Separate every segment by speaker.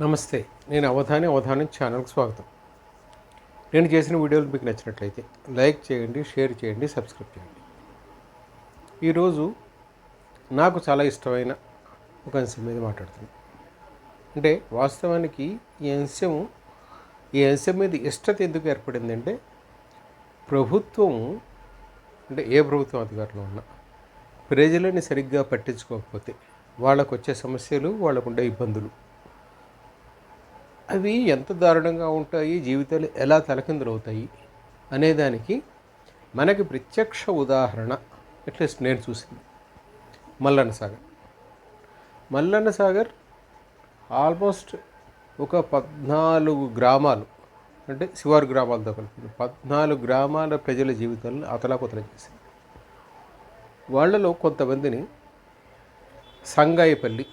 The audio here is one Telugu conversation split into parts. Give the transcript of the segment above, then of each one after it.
Speaker 1: నమస్తే నేను అవధాని అవధానం ఛానల్కి స్వాగతం. నేను చేసిన వీడియోలు మీకు నచ్చినట్లయితే లైక్ చేయండి షేర్ చేయండి సబ్స్క్రైబ్ చేయండి. ఈరోజు నాకు చాలా ఇష్టమైన ఒక అంశం మీద మాట్లాడుతున్నాను. అంటే వాస్తవానికి ఈ అంశం ఈ అంశం మీద ఇష్టత ఎందుకు ఏర్పడిందంటే ప్రభుత్వం అంటే ఏ ప్రభుత్వం అధికారంలో ఉన్నా ప్రజలని సరిగ్గా పట్టించుకోకపోతే వాళ్ళకు వచ్చే సమస్యలు వాళ్ళకు ఉండే ఇబ్బందులు అవి ఎంత దారుణంగా ఉంటాయి జీవితాలు ఎలా తలకిందులవుతాయి అనేదానికి మనకి ప్రత్యక్ష ఉదాహరణ అట్లీస్ట్ నేను చూసింది. మల్లన్న సాగర్. మల్లన్న సాగర్ ఆల్మోస్ట్ ఒక పద్నాలుగు గ్రామాలు అంటే శివారు గ్రామాలతో కలిపి పద్నాలుగు గ్రామాల ప్రజల జీవితాలను అతలాకుతలం చేసింది. వాళ్ళలో కొంతమందిని సంగాయిపల్లి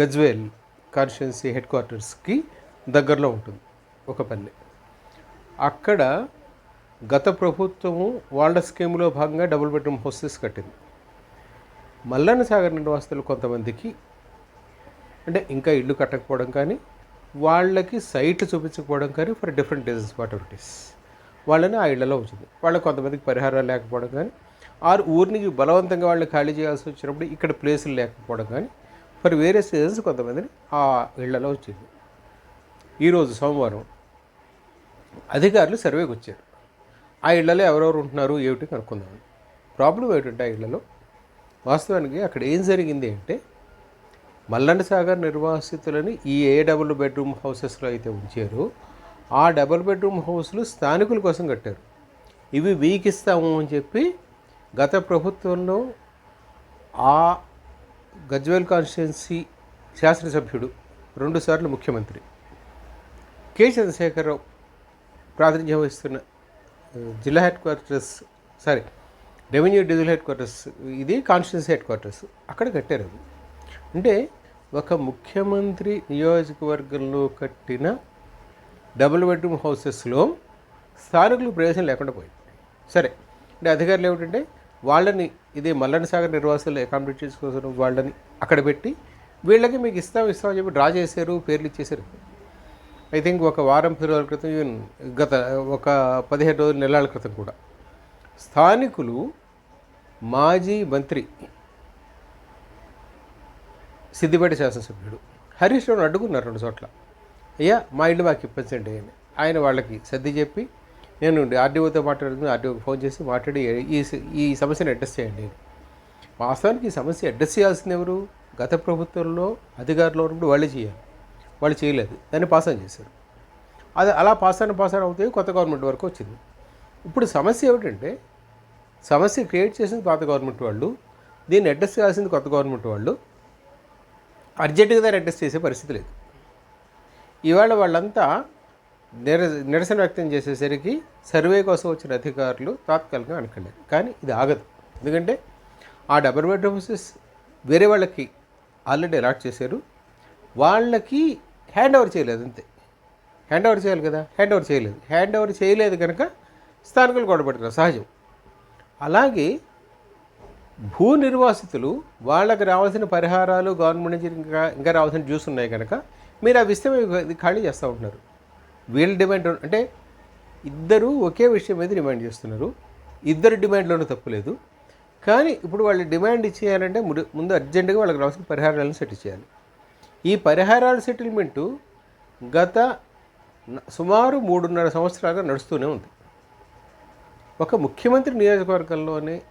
Speaker 1: గజ్వేల్ కాన్స్టిట్యున్సీ హెడ్ క్వార్టర్స్కి దగ్గరలో ఉంటుంది ఒక పల్లె. అక్కడ గత ప్రభుత్వము వాళ్ళ స్కీమ్లో భాగంగా డబుల్ బెడ్రూమ్ హౌసెస్ కట్టింది. మల్లన్న సాగర్ నివాసులు కొంతమందికి అంటే ఇంకా ఇల్లు కట్టకపోవడం కానీ వాళ్ళకి సైట్ చూపించకపోవడం కానీ for different designs whatever వాళ్ళని ఆ ఇళ్ళలో ఉంచింది. వాళ్ళకి కొంతమందికి పరిహారాలు లేకపోవడం కానీ ఆరు ఊరికి బలవంతంగా వాళ్ళని ఖాళీ చేయాల్సి వచ్చినప్పుడు ఇక్కడ ప్లేసులు లేకపోవడం కానీ ఫర్ వేరియస్ రీజన్స్ కొంతమందిని ఆ ఇళ్ళలో వచ్చింది ఈరోజు సోమవారం అధికారులు సర్వేకి వచ్చారు. ఆ ఇళ్ళలో ఎవరెవరు ఉంటున్నారు ఏమిటి కనుక్కుందామని ప్రాబ్లం ఏమిటంటే ఆ ఇళ్ళలో వాస్తవానికి అక్కడ ఏం జరిగింది అంటే మల్లండ సాగర్ నిర్వాసితులని ఈ ఏ డబుల్ బెడ్రూమ్ హౌసెస్లో అయితే ఉంచారో ఆ డబుల్ బెడ్రూమ్ హౌస్లు స్థానికుల కోసం కట్టారు. ఇవి వీక్ ఇస్తాము అని చెప్పి గత ప్రభుత్వంలో ఆ గజ్వేల్ కాన్స్టిట్యున్సీ శాసనసభ్యుడు రెండుసార్లు ముఖ్యమంత్రి కె చంద్రశేఖరరావు ప్రాతినిధ్యం వహిస్తున్న జిల్లా headquarters sorry revenue division headquarters ఇది కాన్స్టిట్యున్సీ హెడ్ క్వార్టర్స్ అక్కడ కట్టారు అది. అంటే ఒక ముఖ్యమంత్రి నియోజకవర్గంలో కట్టిన డబుల్ బెడ్రూమ్ హౌసెస్లో స్థానికులు ప్రవేశం లేకుండా పోయింది. సరే అంటే అధికారులు ఏమిటంటే వాళ్ళని ఇదే మల్లన్న సాగర్ నిర్వాసాలు అకామిడేట్ చేసుకోసం వాళ్ళని అక్కడ పెట్టి వీళ్ళకి మీకు ఇస్తాం ఇస్తామని చెప్పి డ్రా చేశారు పేర్లు ఇచ్చేసారు ఐ థింక్ ఒక వారం పది రోజుల క్రితం ఈవెన్ గత ఒక పదిహేను రోజుల నెలల క్రితం కూడా. స్థానికులు మాజీ మంత్రి సిద్దిపేట శాసనసభ్యుడు హరీష్ రావును అడ్డుకున్నారు రెండు చోట్ల. అయ్యా మా ఇల్లు మాకు ఇప్పించండి అని. ఆయన వాళ్ళకి సర్ది చెప్పి నేను ఆర్డీఓతో మాట్లాడుతుంది ఆర్డీఓకి ఫోన్ చేసి మాట్లాడి ఈ ఈ సమస్యను అడ్రస్ చేయండి వాస్తవానికి ఈ సమస్య అడ్రస్ చేయాల్సింది ఎవరు? గత ప్రభుత్వంలో అధికారులు ఉన్నప్పుడు వాళ్ళే చేయాలి. వాళ్ళు చేయలేదు. దాన్ని పాస్ ఆన్ చేశారు. అది అలా పాస్ ఆన్ పాస్ ఆన్ అవుతాయి కొత్త గవర్నమెంట్ వరకు వచ్చింది. ఇప్పుడు సమస్య ఏమిటంటే సమస్య క్రియేట్ చేసింది పాత గవర్నమెంట్ వాళ్ళు దీన్ని అడ్రస్ చేయాల్సింది కొత్త గవర్నమెంట్ వాళ్ళు. అర్జెంటుగా దాన్ని అడ్రస్ చేసే పరిస్థితి లేదు. ఇవాళ వాళ్ళంతా నిర నిరసన వ్యక్తం చేసేసరికి సర్వే కోసం వచ్చిన అధికారులు తాత్కాలికంగా అనుకోలేదు కానీ ఇది ఆగదు. ఎందుకంటే ఆ డబుల్ బెడ్రూమ్స్ వేరే వాళ్ళకి ఆల్రెడీ అలాట్ చేశారు. వాళ్ళకి హ్యాండ్ ఓవర్ చేయలేదు అంతే. హ్యాండ్ ఓవర్ చేయాలి కదా? హ్యాండ్ ఓవర్ చేయలేదు. హ్యాండ్ ఓవర్ చేయలేదు కనుక స్థానికులు గొడవపడుతున్నారు సహజం. అలాగే భూ నిర్వాసితులు వాళ్ళకి రావాల్సిన పరిహారాలు గవర్నమెంట్ నుంచి ఇంకా ఇంకా రావాల్సిన జ్యూస్ ఉన్నాయి కనుక మీరు ఆ విస్తమే ఖాళీ చేస్తూ ఉంటున్నారు. వీళ్ళ డిమాండ్ అంటే ఇద్దరు ఒకే విషయం మీద డిమాండ్ చేస్తున్నారు. ఇద్దరు డిమాండ్లోనూ తప్పులేదు కానీ ఇప్పుడు వాళ్ళు డిమాండ్ ఇచ్చేయాలంటే ముందు అర్జెంటుగా వాళ్ళకి రావాల్సిన పరిహారాలను సెట్ చేయాలి. ఈ పరిహారాల సెటిల్మెంటు గత సుమారు మూడున్నర సంవత్సరాలుగా నడుస్తూనే ఉంది. ఒక ముఖ్యమంత్రి నియోజకవర్గంలోనే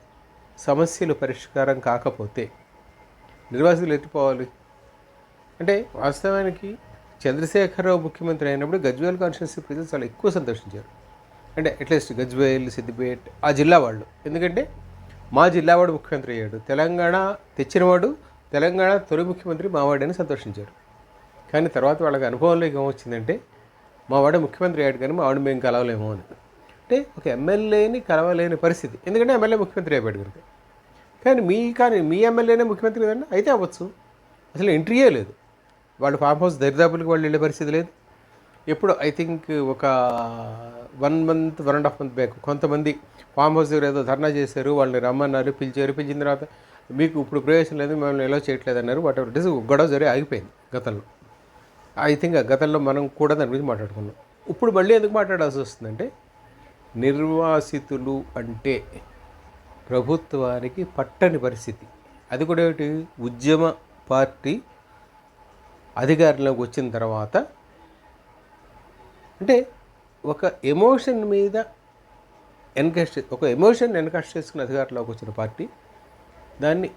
Speaker 1: సమస్యలు పరిష్కారం కాకపోతే నిర్వాసితులు ఎత్తిపోవాలి. అంటే వాస్తవానికి చంద్రశేఖరరావు ముఖ్యమంత్రి అయినప్పుడు గజ్వేల్ కాన్స్టిట్యున్సీ ప్రజలు చాలా ఎక్కువ సంతోషించారు. అంటే అట్లీస్ట్ గజ్వేల్ సిద్దిపేట్ ఆ జిల్లా వాళ్ళు. ఎందుకంటే మా జిల్లా వాడు ముఖ్యమంత్రి అయ్యాడు. తెలంగాణ తెచ్చినవాడు తెలంగాణ తొలి ముఖ్యమంత్రి మావాడని సంతోషించారు. కానీ తర్వాత వాళ్ళకి అనుభవంలోకి ఏమొచ్చిందంటే మావాడ ముఖ్యమంత్రి అయ్యాడు కానీ మా మేము కలవలేము అని. అంటే ఒక ఎమ్మెల్యేని కలవలేని పరిస్థితి. ఎందుకంటే ఎమ్మెల్యే ముఖ్యమంత్రి అయిపోయాడు కనుక. కానీ మీ కానీ మీ ఎమ్మెల్యేనే ముఖ్యమంత్రి కదండి అయితే అవ్వచ్చు. అసలు ఎంట్రీయే లేదు. వాళ్ళు ఫామ్ హౌస్ దరిదాపులకు వాళ్ళు వెళ్ళే పరిస్థితి లేదు. ఎప్పుడు ఐ థింక్ ఒక one month one and half month back కొంతమంది ఫామ్ హౌస్ దగ్గర ఏదో ధర్నా చేశారు వాళ్ళని రమ్మన్నారు పిలిచారు. పిలిచిన తర్వాత మీకు ఇప్పుడు ప్రవేశం లేదు మిమ్మల్ని ఎలా చేయట్లేదు అన్నారు వాట్ ఎవర్ ఇట్ ఇస్ గొడవ జరిగి ఆగిపోయింది గతంలో. ఐ థింక్ గతంలో మనం కూడా దాని గురించి మాట్లాడుకున్నాం. ఇప్పుడు మళ్ళీ ఎందుకు మాట్లాడాల్సి వస్తుందంటే నిర్వాసితులు అంటే ప్రభుత్వానికి పట్టని పరిస్థితి. అది కూడా ఏమిటి? ఉద్యమ పార్టీ అధికారంలోకి వచ్చిన తర్వాత అంటే ఒక ఎమోషన్ మీద ఎన్కాస్ట్ ఒక ఎమోషన్ ఎన్కాస్ట్ చేసుకుని అధికారంలోకి వచ్చిన పార్టీ దాన్ని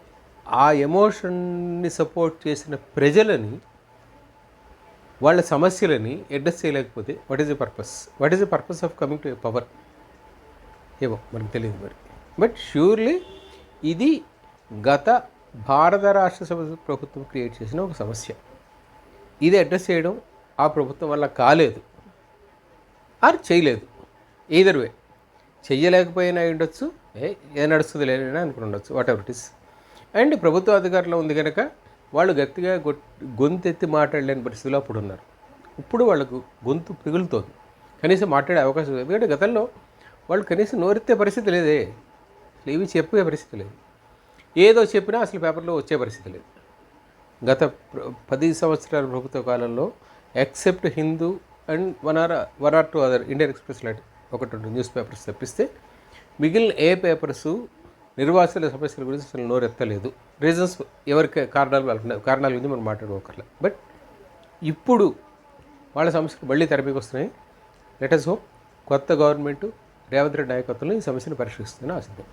Speaker 1: ఆ ఎమోషన్ని సపోర్ట్ చేసిన ప్రజలని వాళ్ళ సమస్యలని అడ్రస్ చేయలేకపోతే what is the purpose what is the purpose of coming to power ఏమో మనకు తెలియదు మరి. బట్ ష్యూర్లీ ఇది గత భారత రాష్ట్ర సభ ప్రభుత్వం క్రియేట్ చేసిన ఒక సమస్య. ఇది అడ్రస్ చేయడం ఆ ప్రభుత్వం వల్ల కాలేదు. ఆర్ చేయలేదు. ఈదర్ వే చెయ్యలేకపోయినా ఉండొచ్చు ఏ ఏ నడుస్తుంది లేదని అనుకుని ఉండొచ్చు whatever it is and ప్రభుత్వ అధికారంలో ఉంది కనుక వాళ్ళు గట్టిగా గొంతెత్తి మాట్లాడలేని పరిస్థితిలో అప్పుడు ఉన్నారు. ఇప్పుడు వాళ్ళకు గొంతు పిగులుతోంది. కనీసం మాట్లాడే అవకాశం లేదు. ఎందుకంటే గతంలో వాళ్ళు కనీసం నోరెత్తే పరిస్థితి లేదే. అసలు చెప్పే పరిస్థితి లేదు. ఏదో చెప్పినా అసలు పేపర్లో వచ్చే పరిస్థితి లేదు. గత పది సంవత్సరాల ప్రభుత్వ కాలంలో except Hindu and one or one or two other Indian Express లాంటి ఒకటి న్యూస్ పేపర్స్ తప్పిస్తే మిగిలిన ఏ పేపర్స్ నిర్వాసుల సమస్యల గురించి అసలు నోరెత్తలేదు రీజన్స్ ఎవరికి కారణాలు వాళ్ళకి కారణాల గురించి మనం మాట్లాడుకోకర్లే. బట్ ఇప్పుడు వాళ్ళ సమస్యలు మళ్ళీ తెరపైకి వస్తున్నాయి. లెటర్స్ హోప్ కొత్త గవర్నమెంట్ రేవంత్ రెడ్డి నాయకత్వంలో ఈ సమస్యను పరిష్కరిస్తుందని ఆశిద్దాం.